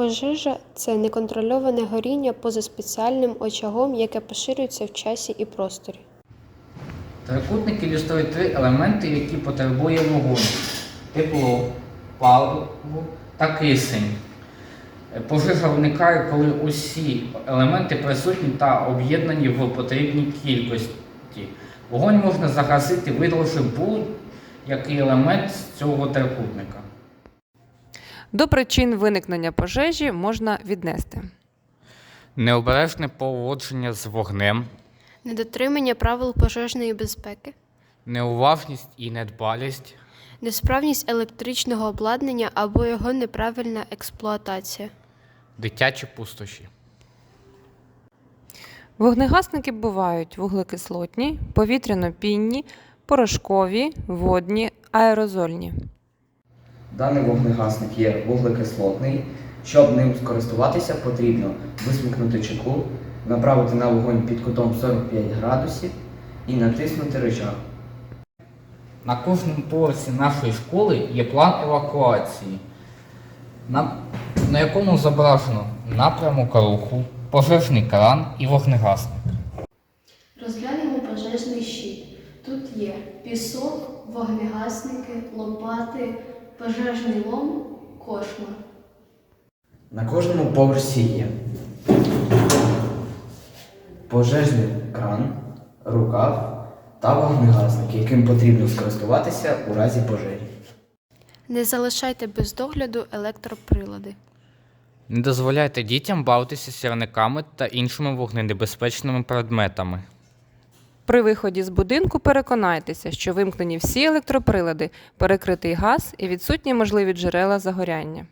Пожежа це неконтрольоване горіння поза спеціальним очагом, яке поширюється в часі і просторі. Трикутник ілюструє три елементи, які потребує вогонь: тепло, паливо та кисень. Пожежа виникає, коли усі елементи присутні та об'єднані в потрібній кількості. Вогонь можна загасити, видаливши будь-який елемент з цього трикутника. До причин виникнення пожежі можна віднести Необережне поводження з вогнем, Недотримання правил пожежної безпеки, неуважність і недбалість, несправність електричного обладнання або його неправильна експлуатація. дитячі пустощі. Вогнегасники бувають вуглекислотні, повітряно-пінні, порошкові, водні, аерозольні. Даний вогнегасник є вуглекислотний. Щоб ним скористуватися, потрібно висмикнути чеку, направити на вогонь під кутом 45 градусів і натиснути рычаг. На кожному поверсі нашої школи є план евакуації, на, на якому зображено напрямок руху, пожежний кран і вогнегасник. Розглянемо пожежний щит. Тут є пісок, вогнегасники, лопати, пожежний лом, кошмар. На кожному поверсі є пожежний кран, рукав та вогнегасник, яким потрібно скористуватися у разі пожежі. Не залишайте без догляду електроприлади. Не дозволяйте дітям бавитися сірниками та іншими вогненебезпечними предметами. При виході з будинку переконайтеся, що вимкнені всі електроприлади, перекритий газ і відсутні можливі джерела загоряння.